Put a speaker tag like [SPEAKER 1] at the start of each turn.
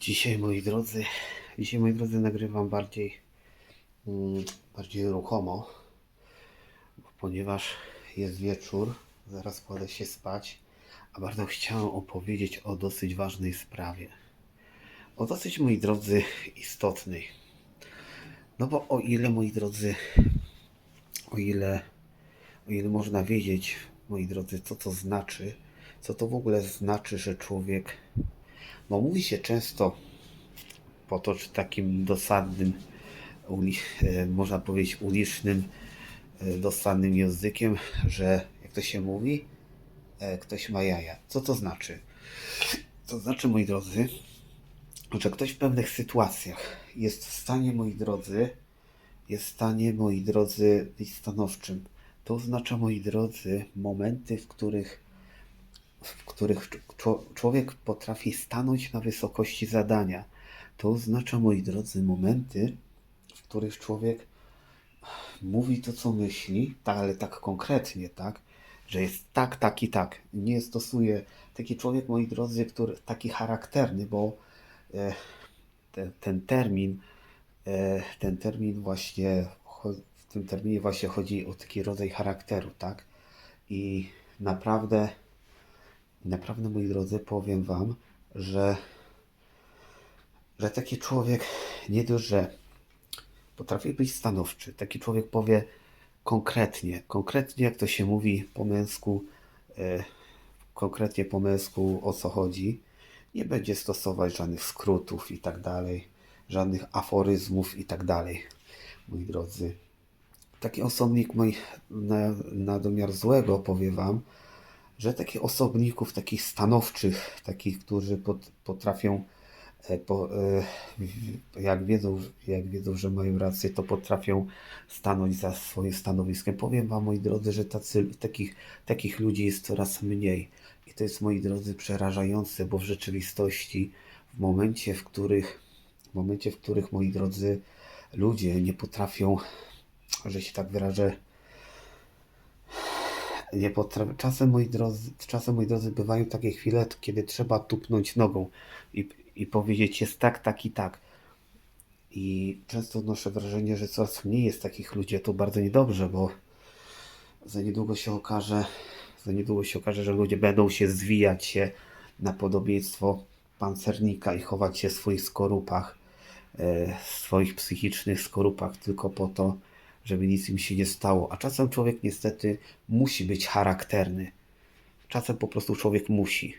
[SPEAKER 1] Dzisiaj moi drodzy, dzisiaj moi drodzy nagrywam bardziej, mm, bardziej ruchomo, ponieważ jest wieczór, zaraz kładę się spać, a bardzo chciałem opowiedzieć o dosyć ważnej sprawie. O dosyć moi drodzy istotnej. No bo o ile moi drodzy, o ile, o ile można wiedzieć, moi drodzy, co to znaczy, co to w ogóle znaczy, że człowiek bo mówi się często potocz takim dosadnym, e, można powiedzieć ulicznym, e, dosadnym językiem, że jak to się mówi, e, ktoś ma jaja. Co to znaczy? To znaczy, moi drodzy, że ktoś w pewnych sytuacjach jest w stanie, moi drodzy, jest w stanie, moi drodzy, być stanowczym. To oznacza, moi drodzy, momenty, w których w których człowiek potrafi stanąć na wysokości zadania. To oznacza, moi drodzy, momenty, w których człowiek mówi to, co myśli, ale tak konkretnie, tak, że jest tak, tak i tak. Nie stosuje taki człowiek, moi drodzy, który taki charakterny, bo e, te, ten termin, e, ten termin właśnie, w tym terminie właśnie chodzi o taki rodzaj charakteru, tak? I naprawdę Naprawdę, moi drodzy, powiem Wam, że, że taki człowiek nie dość, że potrafi być stanowczy, taki człowiek powie konkretnie, konkretnie jak to się mówi po męsku, e, konkretnie po męsku o co chodzi. Nie będzie stosować żadnych skrótów i tak dalej, żadnych aforyzmów i tak dalej, moi drodzy. Taki osobnik mój na, na domiar złego, powie Wam, że takich osobników, takich stanowczych, takich, którzy pot, potrafią, e, po, e, jak, wiedzą, jak wiedzą, że mają rację, to potrafią stanąć za swoim stanowiskiem. Powiem Wam, moi drodzy, że tacy, takich, takich ludzi jest coraz mniej. I to jest, moi drodzy, przerażające, bo w rzeczywistości, w momencie, w których, w momencie, w których, moi drodzy, ludzie nie potrafią, że się tak wyrażę, nie potrafię. Czasem, moi drodzy, czasem, moi drodzy, bywają takie chwile, kiedy trzeba tupnąć nogą i, i powiedzieć jest tak, tak i tak. I często odnoszę wrażenie, że coraz mniej jest takich ludzi, a to bardzo niedobrze, bo za niedługo się okaże, za niedługo się okaże, że ludzie będą się zwijać się na podobieństwo pancernika i chować się w swoich skorupach, e, w swoich psychicznych skorupach tylko po to, żeby nic im się nie stało. A czasem człowiek niestety musi być charakterny. Czasem po prostu człowiek musi.